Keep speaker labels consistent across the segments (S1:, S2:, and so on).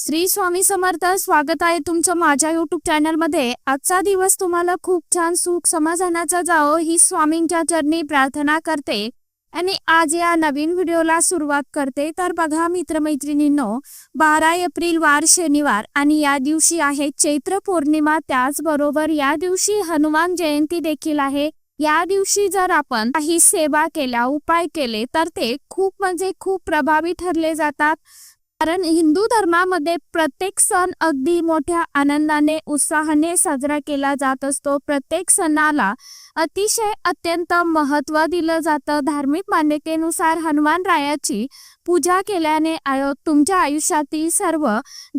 S1: श्री स्वामी समर्थ स्वागत आहे तुमचं माझ्या युट्यूब चॅनलमध्ये आजचा दिवस तुम्हाला खूप छान सुख समाधानाचा जावो ही स्वामींच्या चरणी प्रार्थना करते. आणि आज या नवीन व्हिडिओला सुरुवात करते. तर बघा मित्रमैत्रिणींनो बारा एप्रिल वार शनिवार आणि या दिवशी आहे चैत्र पौर्णिमा. त्याचबरोबर या दिवशी हनुमान जयंती देखील आहे. या दिवशी जर आपण काही सेवा केल्या उपाय केले तर ते खूप म्हणजे खूप प्रभावी ठरले जातात. कारण हिंदू धर्मामध्ये प्रत्येक सण अगदी मोठ्या आनंदाने उत्साहाने साजरा केला जात असतो. प्रत्येक सणाला अतिशय अत्यंत महत्त्व दिलं जातं. धार्मिक मान्यतेनुसार हनुमान रायाची पूजा केल्याने तुमच्या आयुष्यातील सर्व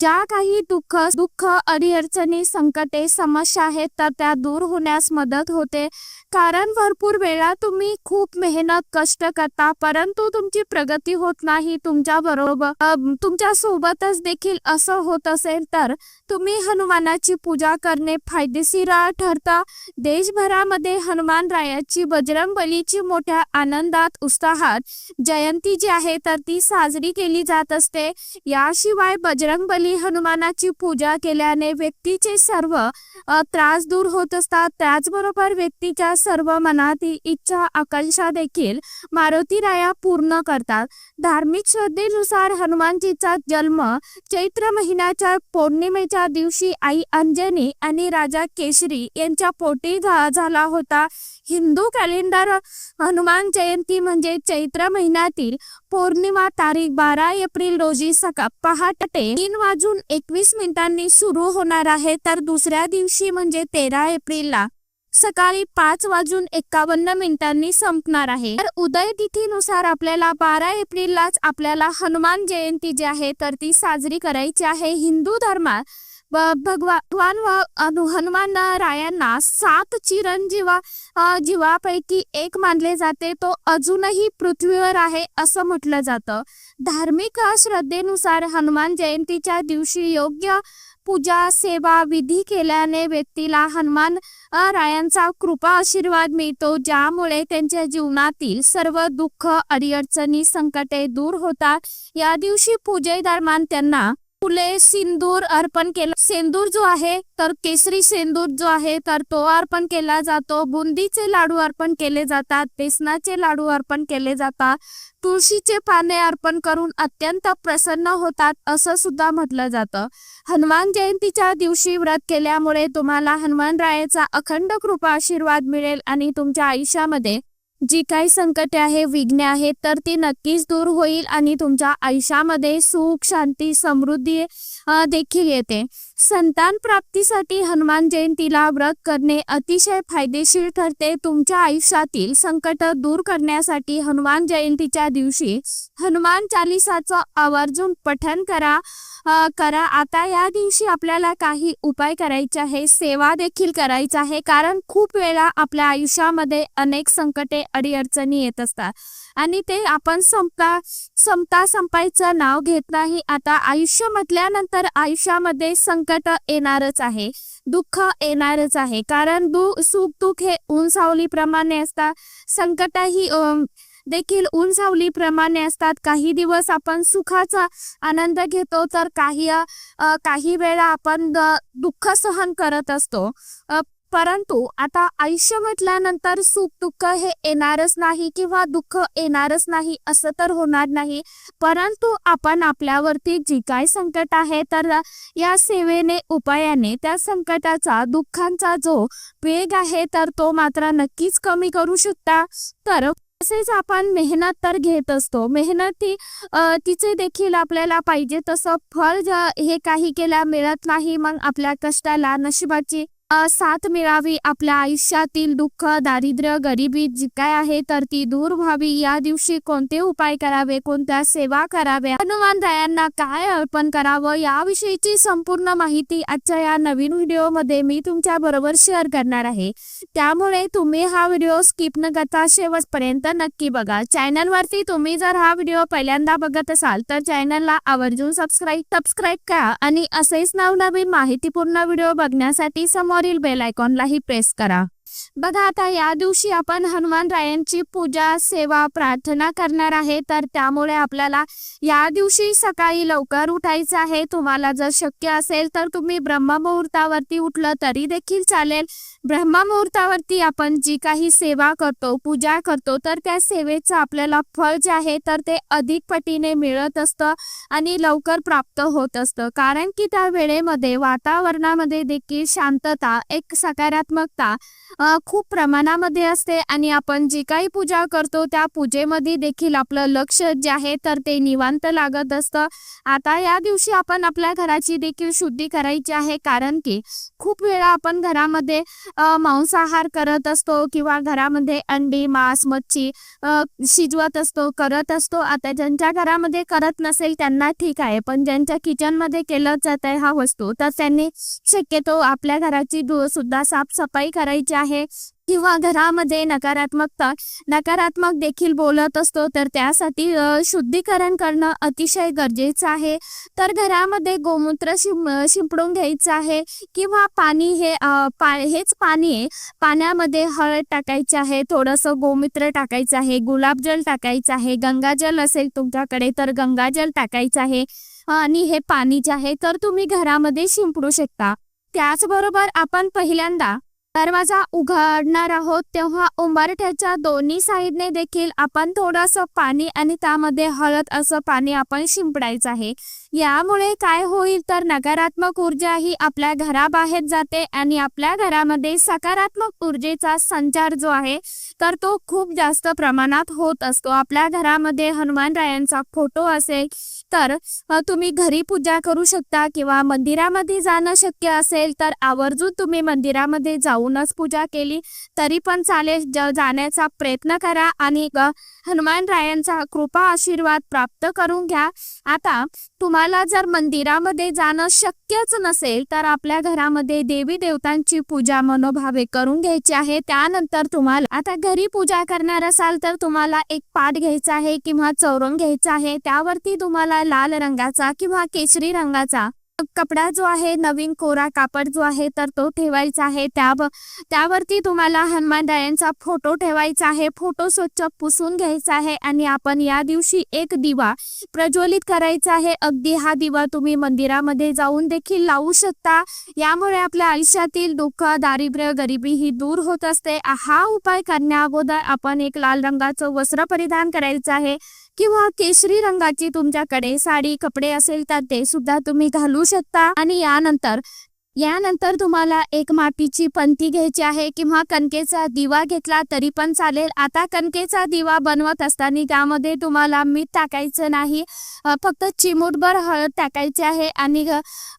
S1: ज्या काही दुःख दुःख अडीअडचणी संकटे समस्या आहेत तर त्या दूर होण्यास मदत होते. कारण भरपूर वेळा तुम्ही खूप मेहनत कष्ट करता परंतु तुमची प्रगती होत नाही तुमच्या बरोबर तुमच्या सोबतच देखील असं होत असेल तर तुम्ही हनुमानाची पूजा करणे फायदेशीर ठरता. देशभरामध्ये हनुमान रायाची बजरंग बलीची मोठ्या आनंदात उत्साहात जयंती जी आहे तर ती ही साजरी केली जात असते. याशिवाय बजरंग बली हनुमानाची पूजा केल्याने व्यक्तीचे सर्व त्रास दूर होत असतात. त्याचबरोबर व्यक्तीच्या सर्व मनातील इच्छा आकांक्षा देखील मारुती राया पूर्ण करतात. धार्मिक श्रद्धेनुसार हनुमानजीचा जन्म चैत्र महिन्याच्या पौर्णिमेच्या दिवशी आई अंजनी आणि राजा केशरी यांच्या पोटी झाला होता. हिंदू कॅलेंडर हनुमान जयंती म्हणजे चैत्र महिन्यातील पौर्णिमा तारीख बारा एप्रिल रोजी सकाळ पहाटे तीन वाजून एकवीस मिनिटांनी सुरू होणार आहे. तर दुसऱ्या दिवशी म्हणजे तेरा एप्रिलला सकाळी पाच वाजून एकावन्न मिनिटांनी संपणार आहे. तर उदय तिथीनुसार आपल्याला बारा एप्रिललाच आपल्याला हनुमान जयंती जी आहे तर ती साजरी करायची आहे. हिंदू धर्मात भगवान व हनुमान रायांना सात चिरंजीवा जीवापैकी एक मानले जाते. तो अजूनही पृथ्वीवर आहे असं म्हटलं जातं. धार्मिक श्रद्धेनुसार हनुमान जयंतीच्या दिवशी योग्य पूजा सेवा विधी केल्याने व्यक्तीला हनुमान रायांचा कृपा आशीर्वाद मिळतो. ज्यामुळे त्यांच्या जीवनातील सर्व दुःख अडीअडचणी संकटे दूर होतात. या दिवशी पूजे दरम्यान त्यांना फुले सिंदूर अर्पण केला. सेंदूर जो आहे तर केसरी सेंदूर जो आहे तर तो अर्पण केला जातो. बुंदीचे लाडू अर्पण केले जातात बेसनाचे लाडू अर्पण केले जातात. तुळशीचे पाने अर्पण करून अत्यंत प्रसन्न होतात असं सुद्धा म्हटलं जातं. हनुमान जयंतीच्या दिवशी व्रत केल्यामुळे तुम्हाला हनुमान रायाचा अखंड कृपा आशीर्वाद मिळेल आणि तुमच्या आयुष्यामध्ये जी काही संकटे आहे विघ्ने आहेत तर ती नक्कीच दूर होईल आणि तुमच्या आयुष्यामध्ये सुख शांती समृद्धी देखील येते. संतान प्राप्तीसाठी हनुमान जयंतीला व्रत करणे अतिशय फायदेशीर ठरते. तुमच्या आयुष्यातील संकट दूर करण्यासाठी हनुमान जयंतीच्या दिवशी हनुमान चालिसाचं आवर्जून पठन करा. आ, करा. आता या दिवशी आपल्याला काही उपाय करायचे आहे. सेवा देखील करायचा आहे. कारण खूप वेळा आपल्या आयुष्यामध्ये अनेक संकटे अडीअडचणी येत असतात. आणि ते आपण संपता संपता संपायचं नाव घेत नाही. आता आयुष्य म्हटल्यानंतर आयुष्यामध्ये संकट येणारच आहे. दुःख येणारच आहे. कारण दु सुख दुःख हे ऊन सावलीप्रमाणे असतात. संकटही देखील ऊन सावलीप्रमाणे असतात. काही दिवस आपण सुखाचा आनंद घेतो तर काही काही वेळा आपण दुःख सहन करत असतो. परंतु आता आयुष्य म्हटल्यानंतर सुख दुःख हे येणारच नाही किंवा दुःख येणारच नाही असं तर होणार नाही. परंतु आपण आपल्यावरती जी काय संकट आहे तर या सेवेने उपायाने त्या संकटाचा दुःखांचा जो वेग आहे तर तो मात्र नक्कीच कमी करू शकता. तर तसेच आपण मेहनत तर घेत असतो. मेहनती ही तिचे देखील आपल्याला पाहिजे तसं फळ हे काही केल्या मिळत नाही मग आपल्या कष्टाला नशिबाची साथ मिळावी. आपल्या आयुष्यातील दुःख दारिद्र्य गरिबी जी काय आहे तर ती दूर व्हावी. या दिवशी कोणते उपाय करावे? कोणत्या सेवा कराव्या? हनुमान रायांना काय अर्पण करावं? याविषयीची संपूर्ण माहिती आजच्या या नवीन व्हिडिओमध्ये मी तुमच्या बरोबर शेअर करणार आहे. त्यामुळे तुम्ही हा व्हिडिओ स्किप न करता शेवटपर्यंत नक्की बघा. चॅनलवरती तुम्ही जर हा व्हिडिओ पहिल्यांदा बघत असाल तर चॅनलला आवर्जून सबस्क्राईब सबस्क्राईब करा. आणि असेच नवनवीन माहितीपूर्ण व्हिडिओ बघण्यासाठी समोरील बेल आयकॉनलाही प्रेस करा. बघा आता या दिवशी आपण हनुमान रायांची पूजा सेवा प्रार्थना करणार आहे. तर त्यामुळे आपल्याला या दिवशी सकाळी लवकर उठायचं आहे. तुम्हाला जर शक्य असेल तर तुम्ही ब्रह्ममुहूर्तावरती उठलं तरी देखील चालेल. ब्रह्ममुहूर्तावरती आपण जी काही सेवा करतो पूजा करतो तर त्या सेवेचं आपल्याला फळ जे आहे तर ते अधिक पटीने मिळत असतं आणि लवकर प्राप्त होत असतं. कारण की त्या वेळेमध्ये वातावरणामध्ये देखील शांतता एक सकारात्मकता खूप प्रमाणामध्ये असते आणि आपण जी काही पूजा करतो त्या पूजेमध्ये देखील आपलं लक्ष जे आहे तर ते निवांत लागत असतं. आता या दिवशी आपण आपल्या घराची देखील शुद्धी करायची आहे कारण की खूप वेळा आपण घरामध्ये मांसाहार करत असतो किंवा घरामध्ये अंडी मांस मच्छी शिजवत असतो करत असतो. आता ज्यांच्या घरामध्ये करत नसेल त्यांना ठीक आहे पण ज्यांच्या किचनमध्ये केलं जात आहे हा वस्तू तर त्यांनी शक्यतो आपल्या घराची सुद्धा साफसफाई करायची आहे. किंवा घरामध्ये नकारात्मकता नकारात्मक देखील बोलत असतो तर त्यासाठी शुद्धीकरण करणं अतिशय गरजेचं आहे. तर घरामध्ये गोमूत्र शिंप शिंपडून घ्यायचं आहे किंवा पाणी हे पा हेच पाणी आहे. पाण्यामध्ये हळद टाकायची आहे थोडंसं गोमूत्र टाकायचं आहे गुलाबजल टाकायचं आहे गंगाजल असेल तुमच्याकडे तर गंगाजल टाकायचं आहे. आणि हे पाणी जे आहे तर तुम्ही घरामध्ये शिंपडू शकता. त्याचबरोबर आपण पहिल्यांदा दरवाजा उघडणार आहोत तेव्हा उंबरठ्याच्या दोन्ही साईडने देखील आपण थोडंसं पाणी आणि त्यामध्ये हळद असं पाणी आपण शिंपडायचं आहे. यामुळे काय होईल तर नकारात्मक ऊर्जा ही आपल्या घराबाहेर जाते आणि आपल्या घरामध्ये सकारात्मक ऊर्जेचा संचार जो आहे तर तो खूप जास्त प्रमाणात होत असतो. आपल्या घरामध्ये हनुमानरायांचा फोटो असेल तर तुम्ही घरी पूजा करू शकता किंवा मंदिरामध्ये जाणं शक्य असेल तर आवर्जून तुम्ही मंदिरामध्ये जाऊनच पूजा केली तरी पण चालेल. जाण्याचा प्रयत्न करा आणि हनुमान रायांचा कृपा आशीर्वाद प्राप्त करून घ्या. आता तुम्हाला जर मंदिरामध्ये जाणं शक्यच नसेल तर आपल्या घरामध्ये देवी देवतांची पूजा मनोभावे करून घ्यायची आहे. त्यानंतर तुम्हाला आता घरी पूजा करणार असाल तर तुम्हाला एक पाठ घ्यायचा आहे किंवा चौरंग घ्यायचा आहे. त्यावरती तुम्हाला लाल रंगाचा किंवा केशरी रंगाचा कपडा जो आहे नवीन कोरा कापड जो आहे तर तो ठेवायचा आहे. त्या त्यावरती तुम्हाला हनुमान रायांचा फोटो ठेवायचा आहे. फोटो स्वच्छ पुसून घ्यायचा आहे आणि आपण या दिवशी एक दिवा प्रज्वलित करायचा आहे. अगदी हा दिवा तुम्ही मंदिरामध्ये जाऊन देखील लावू शकता. यामुळे आपल्या आयुष्यातील दुःख दारिद्र्य गरिबी ही दूर होत असते. हा उपाय करण्या अगोदर आपण एक लाल रंगाचं वस्त्र परिधान करायचं आहे. किंवा केशरी रंगाची तुमच्याकडे साडी कपडे असेल तर ते सुद्धा तुम्ही घालू शकता. आणि यानंतर यानंतर तुम्हाला एक मातीची पंती घ्यायची आहे किंवा कणकेचा दिवा घेतला तरी पण चालेल. आता कणकेचा दिवा बनवत असताना त्यामध्ये तुम्हाला मीठ टाकायचं नाही. फक्त चिमूटभर हळद टाकायची आहे आणि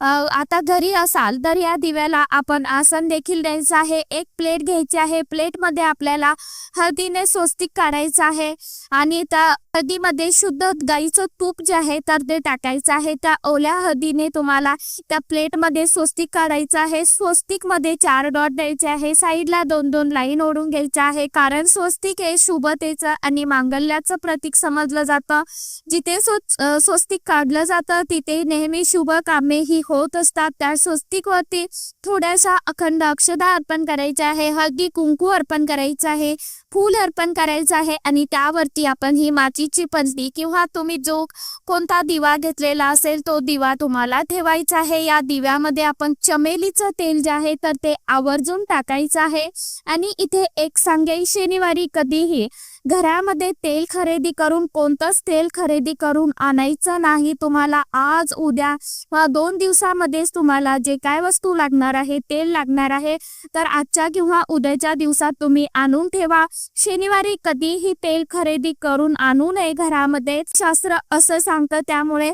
S1: आता घरी असाल तर या दिव्याला आपण आसन देखील द्यायचं आहे. एक प्लेट घ्यायची आहे. प्लेटमध्ये आपल्याला हळदीने स्वस्तिक काढायचं आहे आणि त्या हळदीमध्ये शुद्ध गाईचं तूप जे आहे तर ते टाकायचं आहे. त्या ओल्या हळदीने तुम्हाला त्या प्लेटमध्ये स्वस्तिक काढायचं आहे. स्वस्तिकमध्ये चार डॉट द्यायचे आहे. साईडला दोन दोन लाईन ओढून घ्यायच्या आहे. कारण स्वस्तिक हे शुभतेचं आणि मांगल्याचं प्रतीक समजलं जातं. जिथे स्वस्तिक काढलं जातं तिथे नेहमी शुभ कामे ही होत असतात. त्या स्वस्तिक वरती थोड्याशा अखंड अक्षदा अर्पण करायचे आहे. हळदी कुंकू अर्पण करायचं आहे. फूल अर्पण करायचं आहे आणि त्यावरती आपण ही माचीची पंती किंवा तुम्ही जो कोणता दिवा घेतलेला असेल तो दिवा तुम्हाला ठेवायचा आहे. या दिव्यामध्ये आपण चमेलीचं तेल जे आहे तर ते आवर्जून टाकायचं आहे. आणि इथे एक सांगाई शनिवारी कधीही घरामध्ये तेल खरेदी करून कोणतंच तेल खरेदी करून आणायचं नाही. तुम्हाला आज उद्या वा दोन दिवसामध्येच तुम्हाला जे काय वस्तू लागणार आहे तेल लागणार आहे तर आजच्या किंवा उद्याच्या दिवसात तुम्ही आणून ठेवा. शनिवारी कधीही तेल खरेदी करून आणू नये घरामध्ये. शास्त्र असं सांगतं त्यामुळे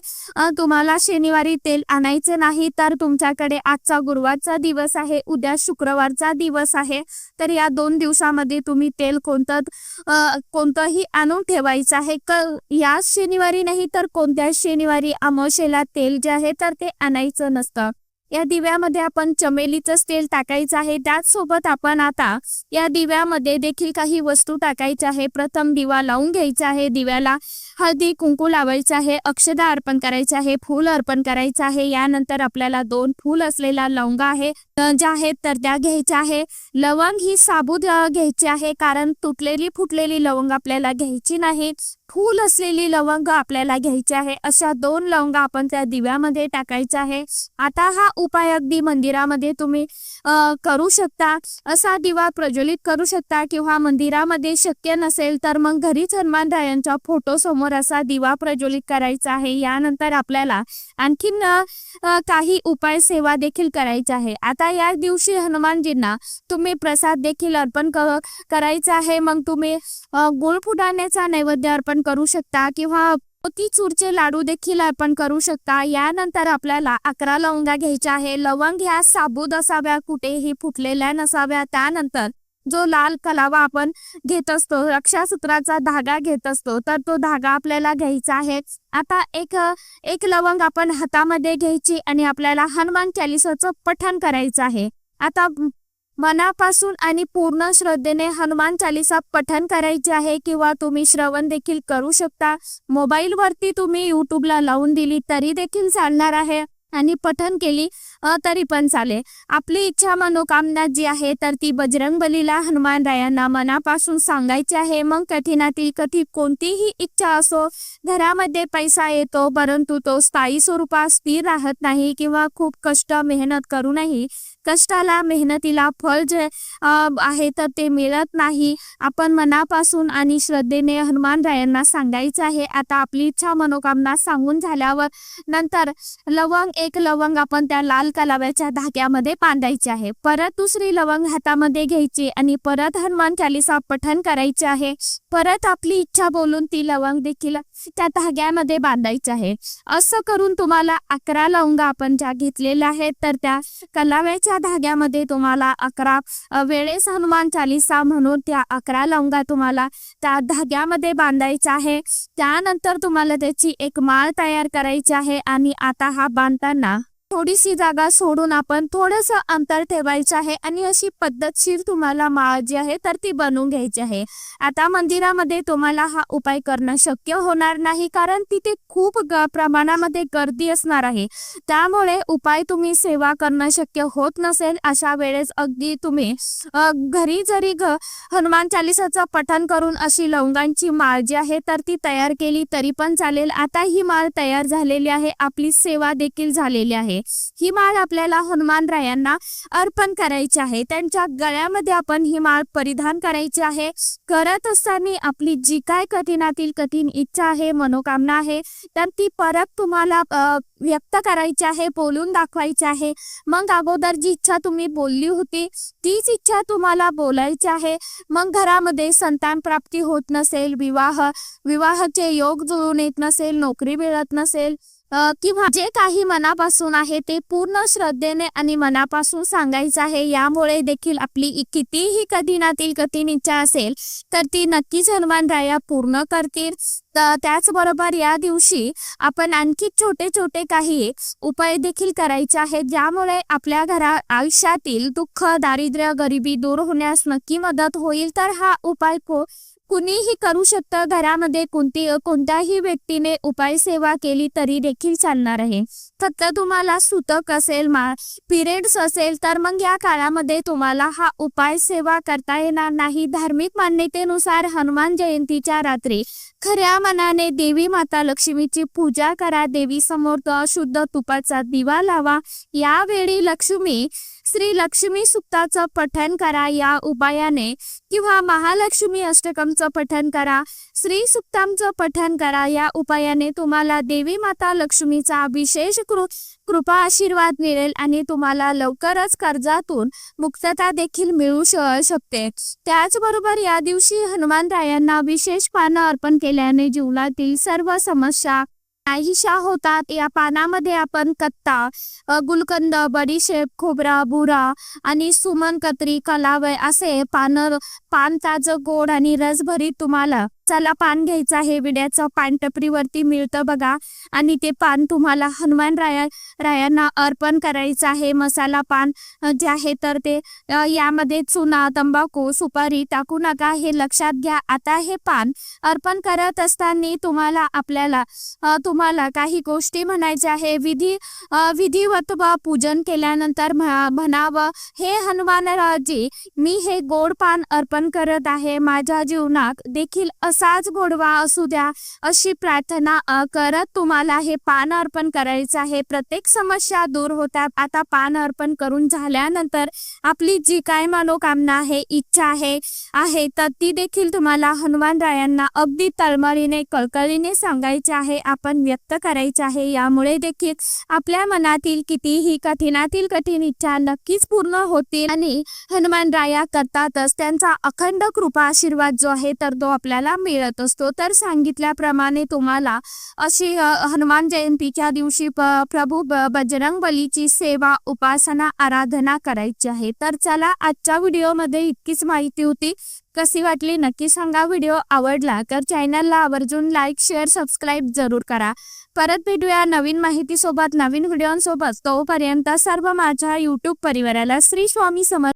S1: तुम्हाला शनिवारी तेल आणायचे नाही तर तुमच्याकडे आजचा गुरुवारचा दिवस आहे उद्या शुक्रवारचा दिवस आहे. तर या दोन दिवसामध्ये तुम्ही तेल कोणतं कोणतंही आणून ठेवायचं आहे. क या शनिवारी नाही तर कोणत्या शनिवारी अमावशेला तेल जे आहे तर ते आणायचं नसतं. या दिव्यामध्ये आपण चमेलीचंच तेल टाकायचं आहे. त्याचसोबत आपण आता या दिव्यामध्ये देखील काही वस्तू टाकायच्या आहे. प्रथम दिवा लावून घ्यायचा आहे. दिव्याला हळदी कुंकू लावायचं आहे. अक्षदा अर्पण करायचं आहे. फूल अर्पण करायचं आहे. यानंतर आपल्याला दोन फूल असलेला लवंगा आहे. ज्या आहेत तर त्या घ्यायच्या आहे. लवंग ही साबूत घ्यायची आहे कारण तुटलेली फुटलेली लवंग आपल्याला घ्यायची नाही. फूल असलेली लवंग आपल्याला घ्यायची आहे. अशा दोन लवंग आपण त्या दिव्यामध्ये टाकायच्या आहे. आता हा उपाय अगदी मंदिरामध्ये तुम्ही करू शकता. असा दिवा प्रज्वलित करू शकता किंवा मंदिरामध्ये शक्य नसेल तर मग घरीच हनुमानरायांच्या फोटो समोर असा दिवा प्रज्वलित करायचा आहे. यानंतर आपल्याला आणखीन काही उपाय सेवा देखील करायची आहे. आता आता या दिवशी हनुमानजींना तुम्ही प्रसाद देखील अर्पण करायचा आहे. मग तुम्ही गोळ फुटाण्याचा नैवेद्य अर्पण करू शकता किंवा चूरचे लाडू देखील अर्पण करू शकता. यानंतर आपल्याला अकरा लवंगा घ्यायच्या आहे. लवंग ह्या साबूत असाव्या कुठेही फुटलेल्या नसाव्या. त्यानंतर जो लाल कलावा आपण घेत असतो रक्षासूत्राचा धागा घेत असतो तर तो धागा आपल्याला घ्यायचा आहे. आता एक एक लवंग आपण हातामध्ये घ्यायची आणि आपल्याला हनुमान चालिसाचं पठण करायचं आहे. आता मनापासून आणि पूर्ण श्रद्धेने हनुमान चालिसा पठण करायचे आहे किंवा तुम्ही श्रवण देखील करू शकता. मोबाईलवरती तुम्ही युट्यूबला लावून दिली तरी देखील चालणार आहे. आणि पठन केली तरी पण चालेल. आपली इच्छा मनोकामना जी आहे तर ती बजरंग बलीला हनुमान रायांना मनापासून सांगायची आहे. मग कठीणातील कठीण कोणतीही इच्छा असो घरामध्ये पैसा येतो परंतु तो स्थायी स्वरूपात स्थिर राहत नाही किंवा खूप कष्ट मेहनत करूनही कष्टाला मेहनतीला फळ जे आहे तर ते मिळत नाही. आपण मनापासून आणि श्रद्धेने हनुमान रायांना सांगायचं आहे. आता आपली इच्छा मनोकामना सांगून झाल्यावर नंतर लवंग एक लवंग आपण त्या लाल कलाव्याच्या धाग्यामध्ये बांधायचे आहे. परत दुसरी लवंग हातामध्ये घ्यायची आणि परत हनुमान चालिसा पठण करायचे आहे. परत आपली इच्छा बोलून ती लवंग देखील त्या धाग्यामध्ये बांधायची आहे. असं करून तुम्हाला अकरा लवंग आपण ज्या घेतलेल्या आहेत तर त्या कलाव्याच्या धाग्यामध्ये तुम्हाला अकरा वेळेस हनुमान चालिसा म्हणून त्या अकरा लवंगा तुम्हाला त्या धाग्यामध्ये बांधायच्या आहे. त्यानंतर तुम्हाला त्याची एक माळ तयार करायची आहे आणि आता हा बांधताना थोडीशी जागा सोडून आपण थोडस अंतर ठेवायचं आहे आणि अशी पद्धतशीर तुम्हाला माळ जी आहे तर ती बनवून घ्यायची आहे. आता मंदिरामध्ये तुम्हाला हा उपाय करणं शक्य होणार नाही कारण तिथे खूप ग- प्रमाणामध्ये गर्दी असणार आहे. त्यामुळे उपाय तुम्ही सेवा करणं शक्य होत नसेल अशा वेळेस अगदी तुम्ही घरी जरी हनुमान चालिसाचं पठण करून अशी लवंगांची माळ जी आहे तर ती तयार केली तरी पण चालेल. आता ही माळ तयार झालेली आहे आपली सेवा देखील झालेली आहे. ही माळ आपल्याला हनुमानरायांना अर्पण करायची आहे. त्यांच्या गळ्यामध्ये आपण ही माळ परिधान करायची आहे. करत असताना आपली जी काय कठीणातील कठीण इच्छा आहे मनोकामना आहे तर ती परत तुम्हाला व्यक्त करायची आहे बोलून दाखवायची आहे. मग अगोदर जी इच्छा तुम्ही बोलली होती तीच इच्छा तुम्हाला बोलायची आहे. मग घरामध्ये संतान प्राप्ती होत नसेल विवाह विवाहाचे योग जुळून येत नसेल नोकरी मिळत नसेल किंवा जे काही मनापासून आहे ते पूर्ण श्रद्धेने आणि मनापासून सांगायचं आहे यामुळे देखील आपली कितीही कठीणातील कठीण इच्छा असेल तर ती नक्कीच हनुमान राया पूर्ण करतील. त- त्याचबरोबर या दिवशी आपण आणखी छोटे छोटे काही उपाय देखील करायचे आहेत ज्यामुळे आपल्या घरा आयुष्यातील दुःख दारिद्र्य गरिबी दूर होण्यास नक्की मदत होईल. तर हा उपाय को कुणीही करू शकतं. घरामध्ये कोणती कोणत्याही व्यक्तीने उपाय सेवा केली तरी देखील चालणार आहे. फक्त तुम्हाला सुतक असेल मा पिरियड्स असेल तर मग या काळामध्ये तुम्हाला हा उपाय सेवा करता येणार नाही. धार्मिक मान्यतेनुसार हनुमान जयंतीच्या रात्री खऱ्या मनाने देवी माता लक्ष्मीची पूजा करा. देवी समोर शुद्ध तुपाचा दिवा लावा. यावेळी लक्ष्मी श्री लक्ष्मी सुक्ताचं पठण करा या उपायाने किंवा महालक्ष्मी अष्टकमचं पठण करा. श्री सुक्तांचं पठण करा या उपायाने तुम्हाला देवी माता लक्ष्मीचा विशेष कृ कृपा आशीर्वाद मिळेल आणि तुम्हाला लवकरच कर्जातून मुक्तता देखील मिळू श- शकते. त्याचबरोबर या दिवशी हनुमानरायांना विशेष पानं अर्पण केल्याने जीवनातील सर्व समस्या नाहीशा होतात या पानामध्ये आपण कत्ता गुलकंद बडीशेप खोबरा बुरा आणि सुमन कत्री कलावय असे पान पान ताज गोड आणि रसभरीत तुम्हाला चला पान घ्यायचं आहे. विड्याचं पान टपरीवरती मिळतं बघा. आणि ते पान तुम्हाला हनुमान राया रायांना अर्पण करायचं आहे. मसाला पान जे आहे तर ते यामध्ये चुना तंबाखू सुपारी टाकू नका. हे लक्षात घ्या. आता हे पान अर्पण करत असताना तुम्हाला आपल्याला तुम्हाला काही गोष्टी म्हणायच्या आहे. विधी विधिवत व पूजन केल्यानंतर म्हणावं हे हनुमानराजी मी हे गोड पान अर्पण करत आहे. माझ्या जीवनात देखील तसाच गोडवा असू द्या अशी प्रार्थना करत तुम्हाला हे पान अर्पण करायचं आहे. प्रत्येक समस्या दूर होतात. आता पान अर्पण करून झाल्यानंतर आपली जी काय मनोकामना आहे इच्छा आहे आहे तर ती देखील तुम्हाला हनुमान रायांना अगदी तळमळीने कळकळीने सांगायचे आहे आपण व्यक्त करायचे आहे. यामुळे देखील आपल्या मनातील कितीही कठीणातील कठीण इच्छा नक्कीच पूर्ण होतील आणि हनुमान राया करतातच. त्यांचा अखंड कृपा आशीर्वाद जो आहे तर तो आपल्याला मिळत असतो. तर सांगितल्याप्रमाणे तुम्हाला अशी हनुमान जयंतीच्या दिवशी प्रभू बजरंग बलीची सेवा उपासना आराधना करायची आहे. तर चला आजच्या व्हिडिओमध्ये इतकीच माहिती होती. कशी वाटली नक्की सांगा. व्हिडिओ आवडला तर चॅनलला आवर्जून लाईक शेअर सबस्क्राईब जरूर करा. परत भेटूया नवीन माहितीसोबत नवीन व्हिडिओंसोबत. तोपर्यंत सर्व माझ्या यूट्यूब परिवाराला श्री स्वामी समर्थ